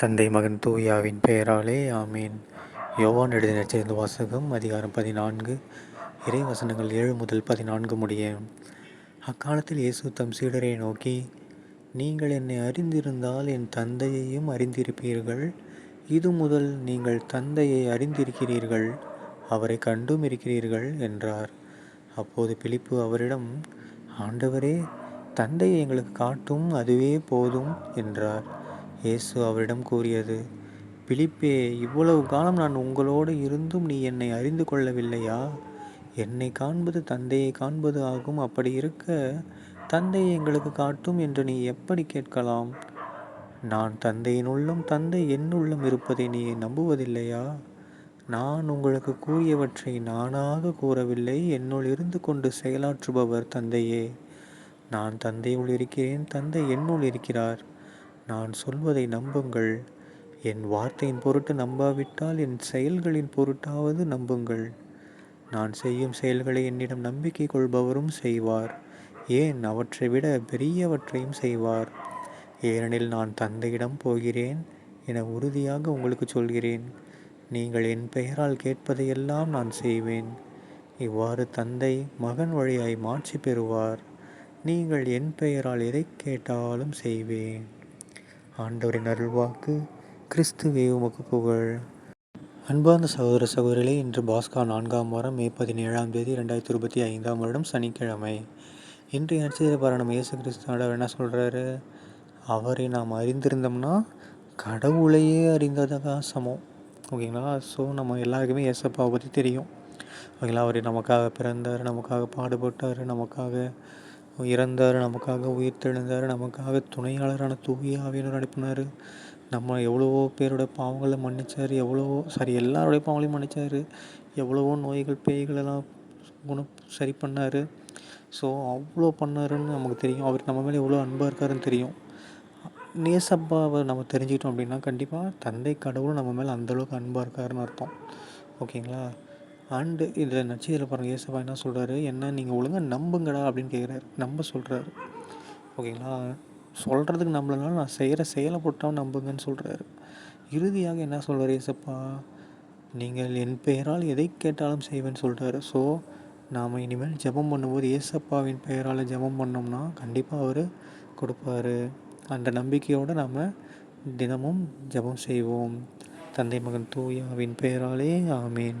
தந்தை மகன் தூயாவின் பெயராலே ஆமீன். யோவான் எழுதின சேர்ந்த வாசகம் அதிகாரம் பதினான்கு. இறை வசனங்கள் ஏழு முதல் பதினான்கு முடிய. அக்காலத்தில் இயேசு தம் சீடரை நோக்கி நீங்கள் என்னை அறிந்திருந்தால் என் தந்தையையும் அறிந்திருப்பீர்கள். இது முதல் நீங்கள் தந்தையை அறிந்திருக்கிறீர்கள். அவரை கண்டும் இருக்கிறீர்கள் என்றார். அப்போது பிலிப்பு அவரிடம் ஆண்டவரே தந்தையை எங்களுக்கு காட்டும் அதுவே போதும் என்றார். இயேசு அவரிடம் கூறியது பிலிப்பே இவ்வளவு காலம் நான் உங்களோடு இருந்தும் நீ என்னை அறிந்து கொள்ளவில்லையா? என்னை காண்பது தந்தையை காண்பது ஆகும். அப்படி இருக்க தந்தையை எங்களுக்கு காட்டும் என்று நீ எப்படி கேட்கலாம்? நான் தந்தையின் உள்ளும் தந்தை என்னுள்ளும் இருப்பதை நீ நம்புவதில்லையா? நான் உங்களுக்கு கூறியவற்றை நானாக கூறவில்லை. என்னுள் இருந்து கொண்டு செயலாற்றுபவர் தந்தையே. நான் தந்தையுள் இருக்கிறேன். தந்தை என்னுள் இருக்கிறார். நான் சொல்வதை நம்புங்கள். என் வார்த்தையின் பொருட்டு நம்பாவிட்டால் என் செயல்களின் பொருட்டாவது நம்புங்கள். நான் செய்யும் செயல்களை என்னிடம் நம்பிக்கை கொள்பவரும் செய்வார். ஏன்? அவற்றை விட பெரியவற்றையும் செய்வார். ஏனெனில் நான் தந்தையிடம் போகிறேன் என உறுதியாக உங்களுக்கு சொல்கிறேன். நீங்கள் என் பெயரால் கேட்பதையெல்லாம் நான் செய்வேன். இவ்வாறு தந்தை மகன் வழியாய் மாட்சி பெறுவார். நீங்கள் என் பெயரால் எதை கேட்டாலும் செய்வேன். ஆண்டவரின் அருள்வாக்கு கிறிஸ்துவே உமக்கு புகழ். அன்பார்ந்த சகோதர சகோதரிகளே இன்று பாஸ்கா நான்காம் வாரம் மே பதினேழாம் தேதி ரெண்டாயிரத்தி இருபத்தி ஐந்தாம் வருடம் சனிக்கிழமை. இன்று நட்சத்திர பாரணம் இயேசு கிறிஸ்துவோட என்ன சொல்கிறாரு அவரை நாம் அறிந்திருந்தோம்னா கடவுளையே அறிந்ததாக சமம். ஓகேங்களா? ஸோ நம்ம எல்லாருக்குமே இயேசப்பாவை பற்றி தெரியும். ஓகேங்களா? அவர் நமக்காக பிறந்தார் நமக்காக பாடுபட்டார் நமக்காக இறந்தார் நமக்காக உயிர் தெழுந்தார் நமக்காக துணையாளரான தூய ஆவியனர் அனுப்பினார். நம்ம எவ்வளவோ பேரோட பாவங்களை மன்னிச்சார் எவ்வளவோ சாரி எல்லாரோடைய பாவங்களையும் மன்னிச்சார். எவ்வளவோ நோய்கள் பேய்களெல்லாம் குணம் சரி பண்ணார். ஸோ அவ்வளோ பண்ணாருன்னு நமக்கு தெரியும். அவர் நம்ம மேலே எவ்வளோ அன்பாக இருக்காருன்னு தெரியும். நேசப்பாவை நம்ம தெரிஞ்சுக்கிட்டோம் அப்படின்னா கண்டிப்பாக தந்தை கடவுளும் நம்ம மேலே அந்தளவுக்கு அன்பாக இருக்காருன்னு அர்த்தம். ஓகேங்களா? அண்டு இதில் நட்சத்திர பாருங்கள் ஏசப்பா என்ன சொல்கிறாரு என்ன நீங்கள் ஒழுங்காக நம்புங்கடா அப்படின்னு கேட்குறாரு நம்ப சொல்கிறாரு ஓகேங்களா? சொல்கிறதுக்கு நம்பலனாலும் நான் செய்கிற செயலை போட்டால் நம்புங்கன்னு சொல்கிறாரு இறுதியாக என்ன சொல்கிறார் ஏசப்பா? நீங்கள் என் பெயரால் எதை கேட்டாலும் செய்வேன்னு சொல்கிறாரு ஸோ நாம் இனிமேல் ஜபம் பண்ணும்போது ஏசப்பாவின் பெயரால் ஜபம் பண்ணோம்னா கண்டிப்பாக அவர் கொடுப்பாரு. அந்த நம்பிக்கையோடு நாம் தினமும் ஜபம் செய்வோம். தந்தை மகன் தூயாவின் பெயராலே ஆமேன்.